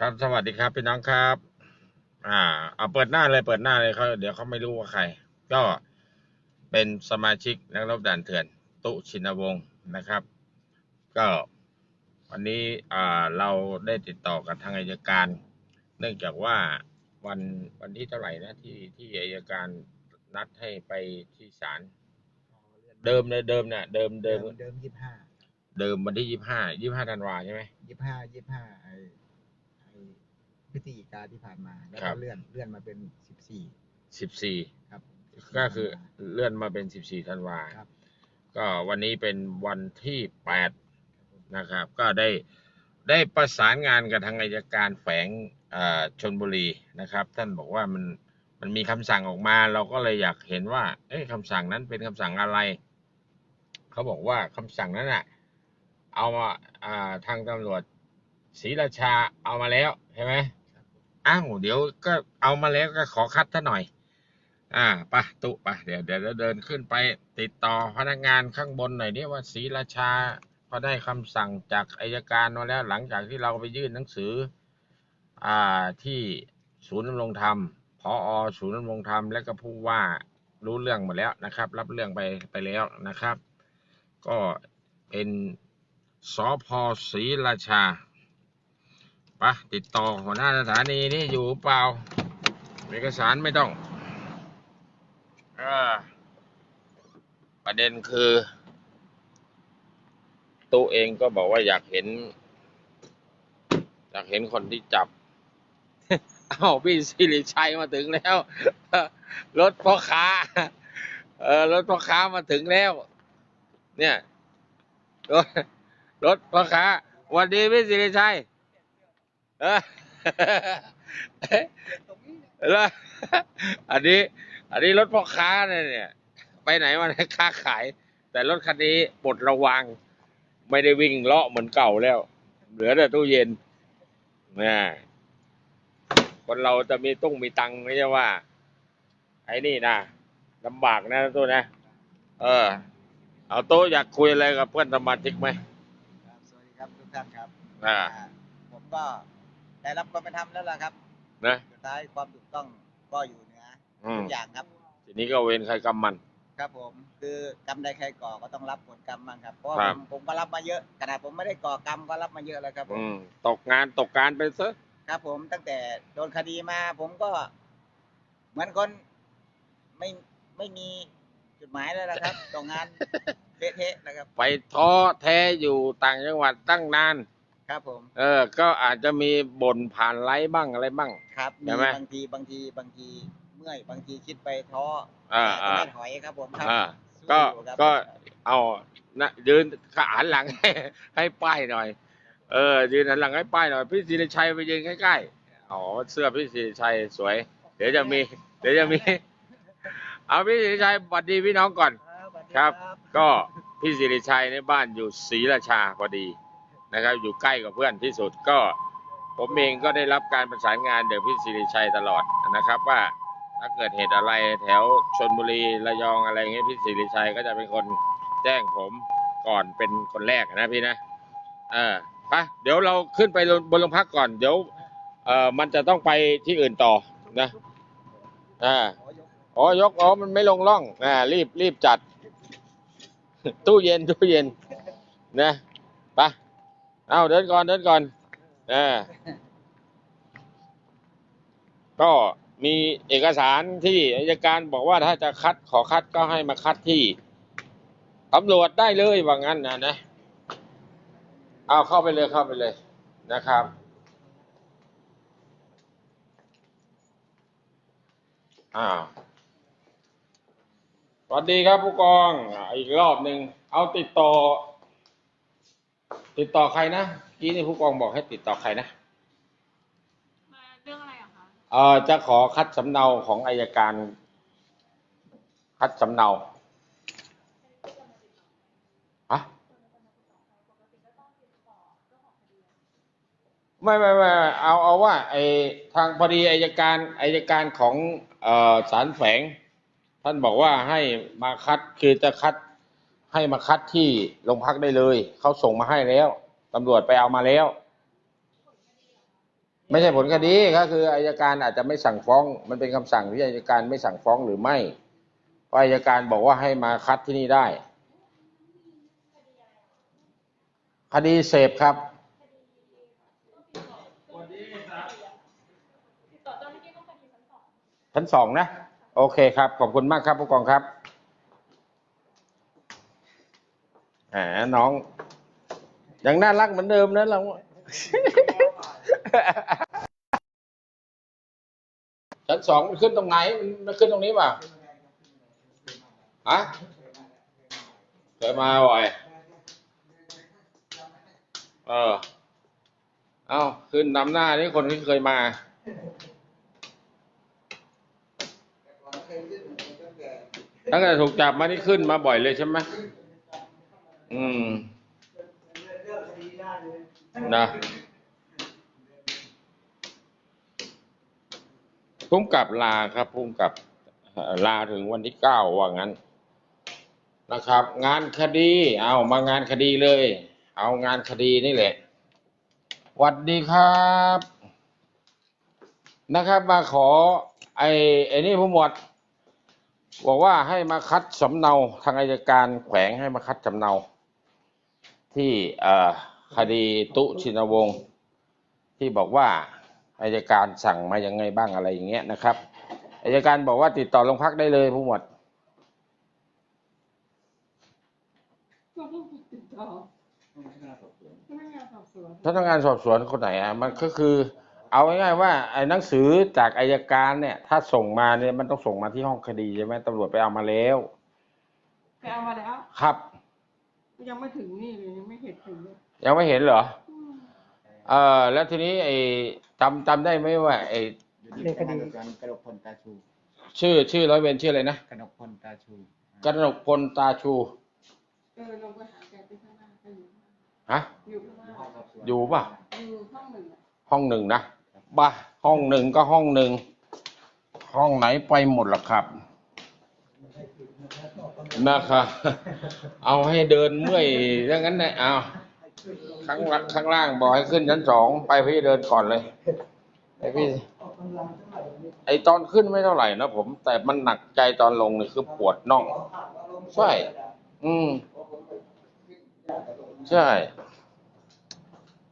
ครับสวัสดีครับพี่น้องครับ อ่า เอาเปิดหน้าเลยเปิดหน้าเลยเขาเดี๋ยวเขาไม่รู้ว่าใคร ก็เป็นสมาชิกนักรบด่านเถื่อน ตุชินวงศ์นะครับ ก็วันนี้อ่าเราได้ติดต่อกับทางอายการ เนื่องจากว่าวันวันที่เท่าไหร่นะที่ที่อายการนัดให้ไปที่ศาลเดิมเลยเดิมเนี่ยเดิมเดิเดิมมเดิมยี่ห้าเดิมวันที่ยี่ห้ายี่ห้าธันวาใช่ไหมยี่ห้ายี่ห้าไอไอพ ฤศจิกาที่ผ่านมา แล้วครัก็บ เลื่อนเลื่อนมาเป็นสิบสี่สิบสี่ครับก็คือเลื่อนมาเป็นสิบสี่ธันวา ครับ ก็วันนี้เป็นวันที่แปดนะครับ ก็ได้ได้ประสานงานกับทางอายการแฝงเอ่อชนบุรีนะครับ ท่านบอกว่ามันมันมีคำสั่งออกมา เราก็เลยอยากเห็นว่า เอ้ยคำสั่งนั้นเป็นคำสั่งอะไร เขาบอกว่าคำสั่งนั้นน่ะเอามาอ่าทางตำรวจศรีราชาเอามาแล้วใช่ไหมครับผม อ้าวเดี๋ยวก็เอามาแล้วก็ขอคัดท่าหน่อย อ่าไปะตุไปะเดี๋ยวเดี๋ยวเดินขึ้นไป ติดต่อพนักงานข้างบนหน่อยนี่ว่าศรีราชาเขาได้คำสั่งจากอายการมาแล้วหลังจากที่เราไปยื่นหนังสือ อ่าที่ศูนย์ดำรงธรรมพอศูนย์ดำรงธรรมและก็ผู้ว่ารู้เรื่องหมดแล้วนะครับ รับเรื่องไปไปแล้วนะครับ ก็เป็นสพศรีราชา ปะติดต่อหัวหน้าสถานีนี่อยู่เปล่า เอกสารไม่ต้องอประเด็นคือตู้เองก็บอกว่าอยากเห็น อยากเห็นคนที่จับ เอ้าพี่สิริชัยมาถึงแล้ว รถพ่อค้า เออรถพ่อค้ามาถึงแล้ว เนี่ย รถรถพ่อค้าสวันดีพี่สิริชัย เออแล้วอันนี้ อันนี้รถพ่อค้าเนี่ยเนี่ย ไปไหนมาไหนค้าขาย แต่รถคันนี้ปลดระวัง ไม่ได้วิ่งเลาะเหมือนเก่าแล้ว เหลือแต่ตู้เย็นนะคนเราจะมีตุ้งมีตังค์ไม่ใช่ว่า ไอ้นี่นะลำบากนะตู้นะ เออ เอาโต๊ะอยากคุยอะไรกับเพื่อนสมาชิกไหมครับสวัสดีครับทุกท่านครับ อ่าอ่าผมก็ ได้รับความเป็นธรรมแล้วล่ะครับนะ สุดท้ายความถูกต้องก็อยู่เหนืออืมทุกอย่างครับ ทีนี้ก็เวรใครกรรมมัน ครับผมคือกรรมใดใครก่อก็ต้องรับผลกรรมบ้างครับเพราะว่าครัผบ มผมก็รับมาเยอะขนาดผมไม่ได้ก่อกรรมก็รับมาเยอะแล้วครับผมอืมตกงานตกการไปซะครับ ผมตั้งแต่โดนคดีมา ผมก็ เหมือนคนไม่ไม่มีจุดหมายแล้วนะครับตกงาน เละเทะนะครับ ไปท้อแท้อยู่ต่างจังหวัดตั้งนาน ครับผม เออ ก็อาจจะมีบ่นผ่านไลฟ์บ้างอะไรบ้าง ครับใช่มีไหม บางทีบางทีบางทีเมื่อยบางทีคิดไปท้ออ่าแต่ก็อ่า ไม่ถอยครับผมครับอ่า สู้ก็อยู่ครับก็เอานะยืนขาหันหลัง ให้ให้ป้ายหน่อย เออ ยืนหันหลังให้ป้ายหน่อย พี่ศิริชัยไปยืนใกล้ๆอ๋อเสื้อพี่ศิริชัยสวย เดี๋ยวจะมี เดี๋ยวจะมี เอาพี่ศิริชัยสวัสดีพี่น้องก่อนสวัสดี ครับ ก็พี่สิริชัยในบ้านอยู่ศรีราชาพอดี นะครับ อยู่ใกล้กับเพื่อนที่สุดก็ ผมเองก็ได้รับการประสานงานจากพี่สิริชัยตลอดนะครับ ว่าถ้าเกิดเหตุอะไรแถวชนบุรีระยองอะไรเงี้ยพี่สิริชัยก็จะเป็นคนแจ้งผมก่อนเป็นคนแรกนะพี่นะเออไปเดี๋ยวเราขึ้นไปบนโรงพักก่อน เดี๋ยวเออมันจะต้องไปที่อื่นต่อนะอ่าอ๋อยกอ๋อมันไม่ลงร่องอ่ารีบรีบจัด ตู้เย็นตู้เย็นนะไป เอาเดินก่อนเดินก่อนอ่าก็มีเอกสารที่อายการบอกว่าถ้าจะคัดขอคัดก็ให้มาคัดที่ตำรวจได้เลยว่างั้นนะนะ เอาเข้าไปเลยเข้าไปเลยนะครับอ่าสวัสดีครับผู้กองอีกรอบหนึ่งเอาติดต่อ ติดต่อใครนะกี้นี่ผู้กองบอกให้ติดต่อใครนะมาเรื่องอะไรอะคะเอ่อจะขอคัดสำเนาของอายการ คัดสำเนาอะไม่ไม่ไม่เอาเอาว่าไอทางพอดีอายการอายการของเอ่อศาลแฝง ท่านบอกว่าให้มาคัดคือจะคัด ให้มาคัดที่โรงพักได้เลย เขาส่งมาให้แล้วตำรวจไปเอามาแล้ว ไม่ใช่ผลคดีก็คืออายการอาจจะไม่สั่งฟ้อง มันเป็นคำสั่งที่อายการไม่สั่งฟ้องหรือไม่เพราะอายการบอกว่าให้มาคัดที่นี่ได้ คดีเสพครับติดต่อเจ้าหน้าที่ต้องคดีชั้นสองชั้นสองนะ โอเคครับ ขอบคุณมากครับผู้กองครับแหมน้อง ยังน่ารักเหมือนเดิมนะเรา ชั้นสองมันขึ้นตรงไหน มันขึ้นตรงนี้ป่ะฮะเคยมาบ่อย เออ เอาขึ้นนำหน้านี่คนที่เคยมาตั้งแต่ถูกจับมานี่ขึ้นมาบ่อยเลยใช่ไหม อืมนะพุ่มกลับลาครับพุ่มกลับลาถึงวันที่เก้าว่างั้น นะครับ งานคดี เอามางานคดีเลย เอางานคดีนี่แหละหวัดดีครับ นะครับ มาขอ ไอ้ไอ้นี่ผู้หมวดบอกว่าให้มาคัดสำเนาทางอายการแขวงให้มาคัดสำเนา ที่เอ่อคดีตุชินวงศ์ที่บอกว่าอายการสั่งมายังไงบ้างอะไรอย่างเงี้ยนะครับอายการบอกว่าติดต่อโรงพักได้เลยผู้หมวดเราเพิ่งติดต่อพนักงานสอบสวนพนักงานสอบสวนคนไหนอะมันก็คือ เอาง่ายๆว่าไอ้หนังสือจากอายการเนี่ย ถ้าส่งมาเนี่ยมันต้องส่งมาที่ห้องคดีใช่ไหมตำรวจไปเอามาแล้วไปเอามาแล้วครับ ยังไม่ถึงนี่เลยยังไม่เห็นถึงเลยยังไม่เห็นเหรออืมเออแล้วทีนี้ไอ้จำจำได้ไหมว่าไอ้ในคดีการกระดกพลตาชูชื่อชื่อร้อยเวรชื่ออะไรนะกระดกพลตาชูกนกพลตาชู เออลงไปหาแกที่ข้างหน้าก็อยู่ฮะ อยู่ข้างหน้าอยู่ป่ะ อยู่ห้องหนึ่งอะห้องหนึ่งนะบ้าห้องหนึ่งก็ห้องหนึ่ง ห้องไหนไปหมดล่ะครับ นะครับ เอาให้เดินเมื่อยดังนั้นนะเอาข้างล่างข้างล่างบอกให้ขึ้นชั้นสองไปพี่เดินก่อนเลยไอพี่ไอตอนขึ้นไม่เท่าไหร่นะผม แต่มันหนักใจตอนลงนี่คือปวดน่อง ใช่ อืม ใช่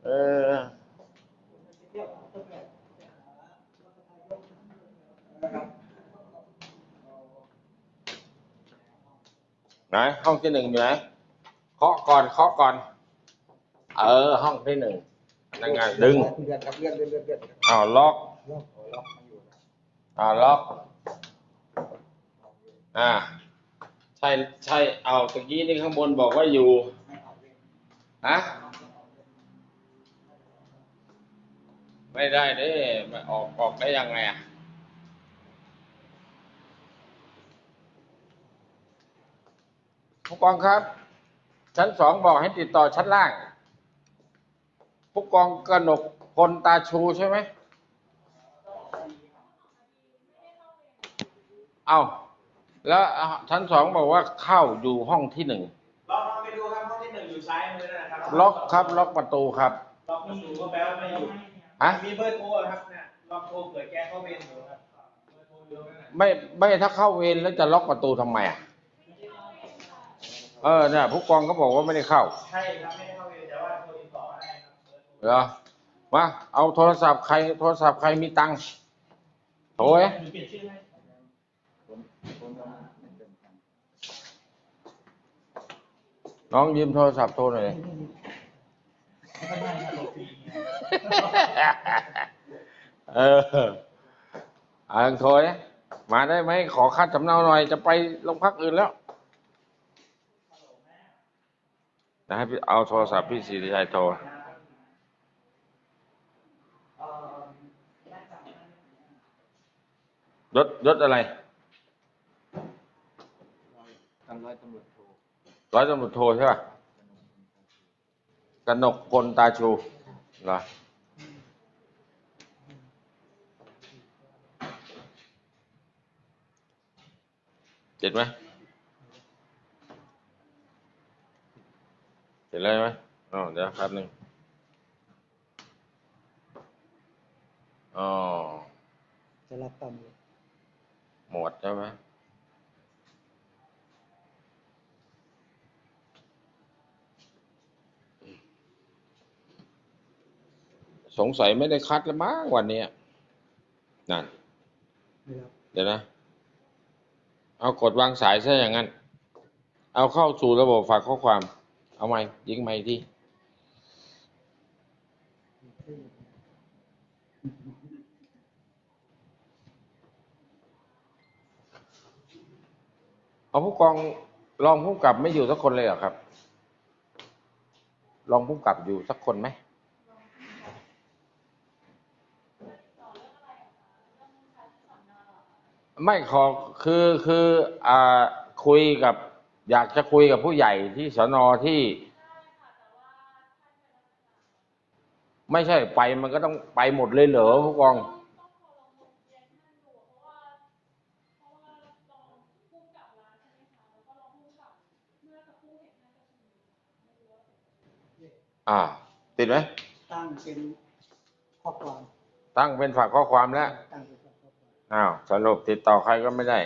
เออ ไหนห้องที่หนึ่งอยู่ไหนเคาะก่อนเคาะก่อน เออ ห้องที่หนึ่งพนักงานดึงเลื่อนครับเลื่อนเลื่อนเลื่อนเลื่อนอ้าวล็อกล็อกมาอยู่อ้าวล็อก อ่า ใช่ใช่เอาตะกี้นี่ข้างบนบอกว่าอยู่ฮะไม่ได้เด้ไม่ออกออกได้ยังไงอะ ผู้กองครับ ชั้นสองบอกให้ติดต่อชั้นล่าง ผู้กองกนกพลตาชูใช่ไหม เอาแล้วชั้นสองบอกว่าเข้าอยู่ห้องที่หนึ่งลองลองไปดูครับห้องที่หนึ่งอยู่ซ้ายมือนั่นนะครับล็อกครับ ล็อกประตูครับล็อกประตูก็แปลว่าไม่อยู่ฮะมีเบอร์โทรครับเนี่ยลองโทรเผื่อแกเข้าเวรอยู่ครับเบอร์โทรอยู่ตรงนั้นน่ะไม่ไม่ถ้าเข้าเวรแล้วจะล็อกประตูทำไมอะ เออเนี่ยผู้กองก็บอกว่าไม่ได้เข้า ใช่ครับไม่ได้เข้าเวรแต่ว่าโทรติดต่อได้ครับเบอร์โทรเหรอมาเอาโทรศัพท์ใครโทรศัพท์ใครมีตังค์โทรเอ๊ะหรือเปลี่ยนชื่อให้ผมผมก็ไม่เป็นกันน้องยืมโทรศัพท์โทรหน่อยดิเออเอาลองโทรเนี่ยมาได้ไหมขอค่าจำเนาหน่อยจะไปโรงพักอื่นแล้ว นะให้พี่เอาโทรศัพท์พี่สิริชัยโทรรถรถอะไรทำร้อยตำรวจโทรร้อยตำรวจโทใช่ป่ะกนกพลตาชูเหรอเจ็ดไหม เจ็ดเลยไหมอ๋อเดี๋ยวครับหนึ่งอ๋อจะรับตามเลยหมวดใช่ไหมสงสัยไม่ได้คัดแล้วมั้งวันเนี้ยนั่นไม่รับเดี๋ยวนะ เอากดวางสายซะอย่างนั้น เอาเข้าสู่ระบบฝากข้อความ เอาไหมยิงไหมที่เอาผู้กองรองผู้กับไม่อยู่สักคนเลยเหรอครับรองผู้กับอยู่สักคนไหมไม่ขอคือคืออ่าคุยกับ อยากจะคุยกับผู้ใหญ่ที่สนที่ ไม่ใช่ไปมันก็ต้องไปหมดเลยเหรอผู้กอง อ่า ติดไหมตั้งเป็นข้อความ ตั้งเป็นฝากข้อความแล้วตั้งเป็นข้อความอ้าวสรุปติดต่อใครก็ไม่ได้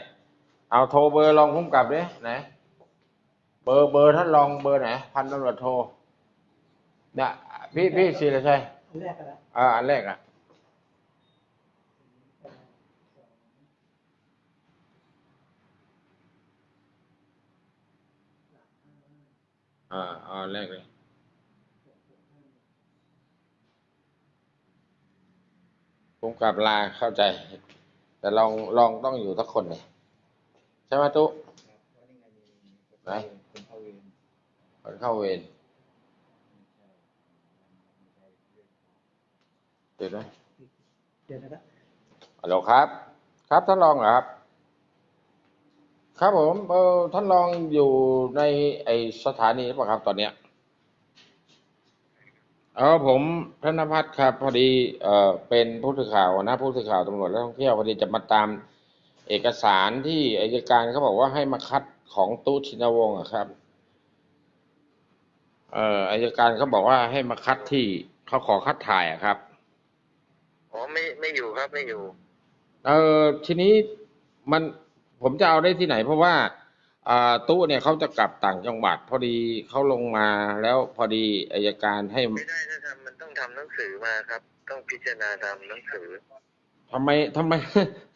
เอาโทรเบอร์รองพุ่มกับดิไหนเบอร์เบอร์ท่านรองเบอร์ไหนพันตำรวจโทรเนี่ยพี่พี่ศิริชัยอันแรกก็แล้วอ่าอันแรกอะอ่าเอาอันแรกเลยพุ่มกับลาเข้าใจ แต่ลองลองต้องอยู่สักคนเลยใช่ไหมตุ๊ไหนคนเข้าเวร คนเข้าเวรติดไหมเดี๋ยวนะครับฮัลโหลครับ ครับท่านรองเหรอครับ ครับผมเออท่านรองอยู่ในไอสถานีหรือเปล่าครับตอนเนี้ยเออผมธนพัฒน์ครับ พอดีเออเป็นผู้สื่อข่าวนะผู้สื่อข่าวตำรวจและท่องเที่ยวพอดีจะมาตามเอกสารที่อายการเขาบอกว่าให้มาคัดของตู้ชินวงศ์อะครับ เอ่ออายการเขาบอกว่าให้มาคัดที่เขาขอคัดถ่ายอะครับ อ๋อไม่ไม่อยู่ครับไม่อยู่ เออทีนี้มันผมจะเอาได้ที่ไหน เพราะว่าอ่าตู้เนี่ยเขาจะกลับต่างจังหวัด พอดีเขาลงมาแล้วพอดีอายการให้ไม่ได้ถ้าทำมันต้องทำหนังสือมาครับ ต้องพิจารณาทำหนังสือ ทำไมทำไม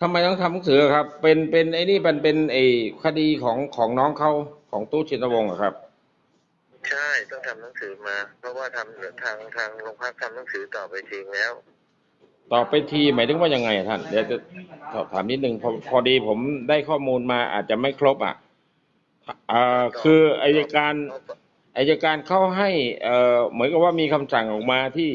ทำไมต้องทำหนังสือครับ เป็นเป็นไอ้นี่มันเป็นไอ้คดีของของน้องเขาของตู้ชินวงศ์อะครับ ใช่ต้องทำหนังสือมา เพราะว่าทำทางทางโรงพักทำหนังสือต่อไปจริงแล้ว ต่อไปทีหมายถึงว่ายังไงอะท่านเดี๋ยวจะสอบถามนิดนึงพอพอดีผมได้ข้อมูลมาอาจจะไม่ครบอะอ่าคืออายการอายการเขาให้เอ่อเหมือนกับว่ามีคำสั่งออกมาที่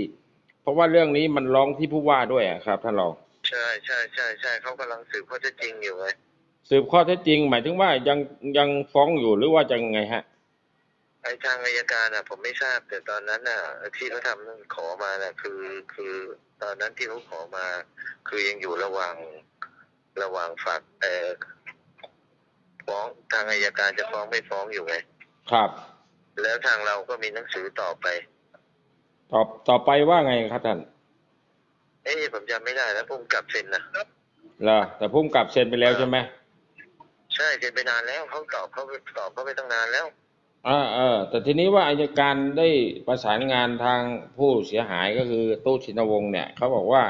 เพราะว่าเรื่องนี้มันร้องที่ผู้ว่าด้วยอะครับ ท่านรองใช่ใช่ใช่ใช่เขากำลังสืบข้อเท็จจริงอยู่ไงสืบข้อเท็จจริง หมายถึงว่ายังยังฟ้องอยู่หรือว่าจะยังไงฮะ ไอ้ทางอายการอะ ผมไม่ทราบแต่ตอนนั้นน่ะ ที่เขาทำขอมาน่ะ คือคือตอนนั้นที่เขาขอมา คือยังอยู่ระหว่างระหว่างฝากเอ่อฟ้องทางอายการจะฟ้องไม่ฟ้องอยู่ไงครับ แล้วทางเราก็มีหนังสือต่อไปต่อต่อไปว่าไงครับท่านเอ้ยผมจำไม่ได้แล้วพุ่มกลับเซ็นนะเหรอแต่พุ่มกลับเซ็นไปแล้วใช่ไหมใช่เซ็นไปนานแล้วเขาตอบเขาตอบเขาไปตั้งนานแล้ว อ่าเออแต่ทีนี้ว่าอายการได้ประสานงานทางผู้เสียหายก็คือตู้ชินวงศ์เนี่ยเขาบอกว่า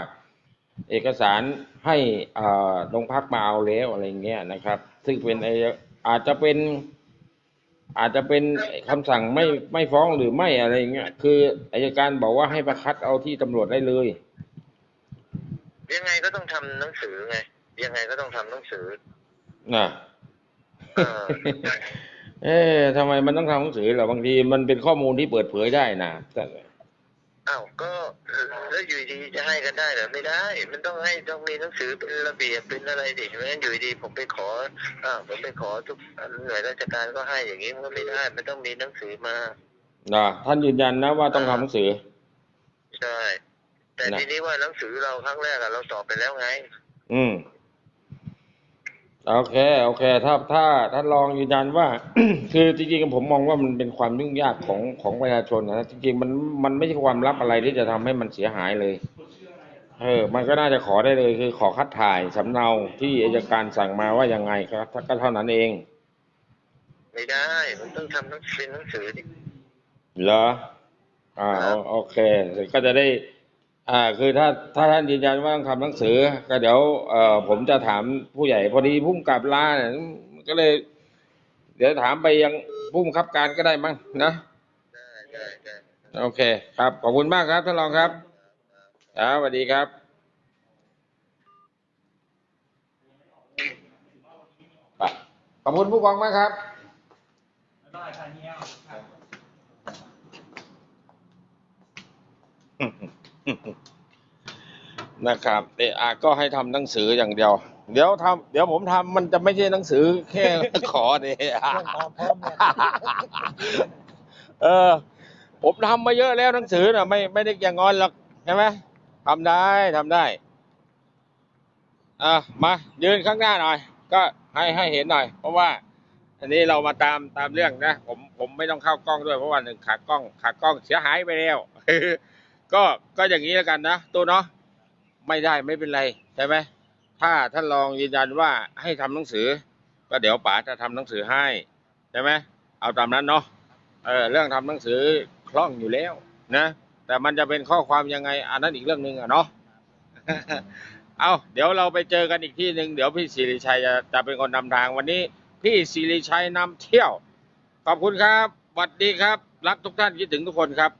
เอกสารให้อ่าโรงพักมาเอาแล้วอะไรเงี้ยนะครับ ซึ่งเป็นอายอาจจะเป็นอาจจะเป็นคำสั่งไม่ไม่ฟ้องหรือไม่อะไรเงี้ยคืออายการบอกว่าให้ประคัดเอาที่ตำรวจได้เลย ยังไงก็ต้องทำหนังสือไง ยังไงก็ต้องทำหนังสือนะ เออ เอ๊ะทำไมมันต้องทำหนังสือเหรอบางทีมันเป็นข้อมูลที่เปิดเผยได้นะแต่อ้าวก็แล้วอยู่ดีจะให้กันได้เหรอไม่ได้ มันต้องให้ต้องมีหนังสือเป็นระเบียบเป็นอะไรดิไม่งั้นอยู่ดีผมไปขออ้าวผมไปขอทุกหน่วยราชการก็ให้อย่างนี้มันก็ไม่ได้มันต้องมีหนังสือมานะท่านยืนยันนะว่าต้องทำหนังสือใช่แต่นะทีนี้ว่าหนังสือเราครั้งแรกอะเราตอบไปแล้วไง อืม โอเค โอเค ถ้าถ้าท่านรองยืนยันว่า คือจริงๆผมมองว่ามันเป็นความยุ่งยากของของประชาชนนะจริงๆมันมันไม่ใช่ความลับอะไรที่จะทำให้มันเสียหายเลยเออ มันก็น่าจะขอได้เลยคือขอคัดถ่ายสำเนาที่อายการสั่งมาว่ายังไงครับก็เท่านั้นเอง ไม่ได้มันต้องทำหนังสือหนังสือดิเหรออ่าโอโอเคก็จะได้ อ่าคือถ้าถ้าท่านยืนยันว่าต้องทำหนังสือ ก็เดี๋ยวเอ่อผมจะถามผู้ใหญ่พอดีพุ่มกับลาเนี่ยก็เลย เดี๋ยวถามไปยังพุ่มคับการก็ได้มั้งนะได้ได้ได้โอเค ครับขอบคุณมากครับท่านรองครับครับสวัสดีครับไปขอบคุณผู้กองมากครับได้ค่ะเนี้ยครับ นะครับเอออะก็ให้ทำหนังสืออย่างเดียว เดี๋ยวทำเดี๋ยวผมทำมันจะไม่ใช่หนังสือแค่ขอเนี่ยเครื่องความพร้อมเนี่ยเออ ผมทำมาเยอะแล้วหนังสือน่ะ ไม่ไม่ได้อย่างงอนหรอกใช่ไหมทำได้ทำได้ อะมายืนข้างหน้าหน่อย ก็ให้ให้เห็นหน่อย เพราะว่า อันนี้เรามาตามตามเรื่องนะผมผมไม่ต้องเข้ากล้องด้วยเพราะว่าหนึ่งขากล้องขากล้องเสียหายไปแล้ว ก็ก็อย่างนี้แล้วกันนะตัวเนาะไม่ได้ไม่เป็นไรใช่ไหมถ้าท่านรองยืนยันว่าให้ทำหนังสือ ก็เดี๋ยวป๋าจะทำหนังสือให้ใช่ไหมเอาตามนั้นเนาะเออเรื่องทำหนังสือคล่องอยู่แล้วนะแต่มันจะเป็นข้อความยังไงอันนั้นอีกเรื่องหนึ่งอะเนาะเอาเดี๋ยวเราไปเจอกันอีกที่หนึ่งเดี๋ยวพี่สิริชัยจะจะเป็นคนนำทางวันนี้ พี่สิริชัยนำเที่ยว ขอบคุณครับสวัสดีครับ รักทุกท่านคิดถึงทุกคนครับ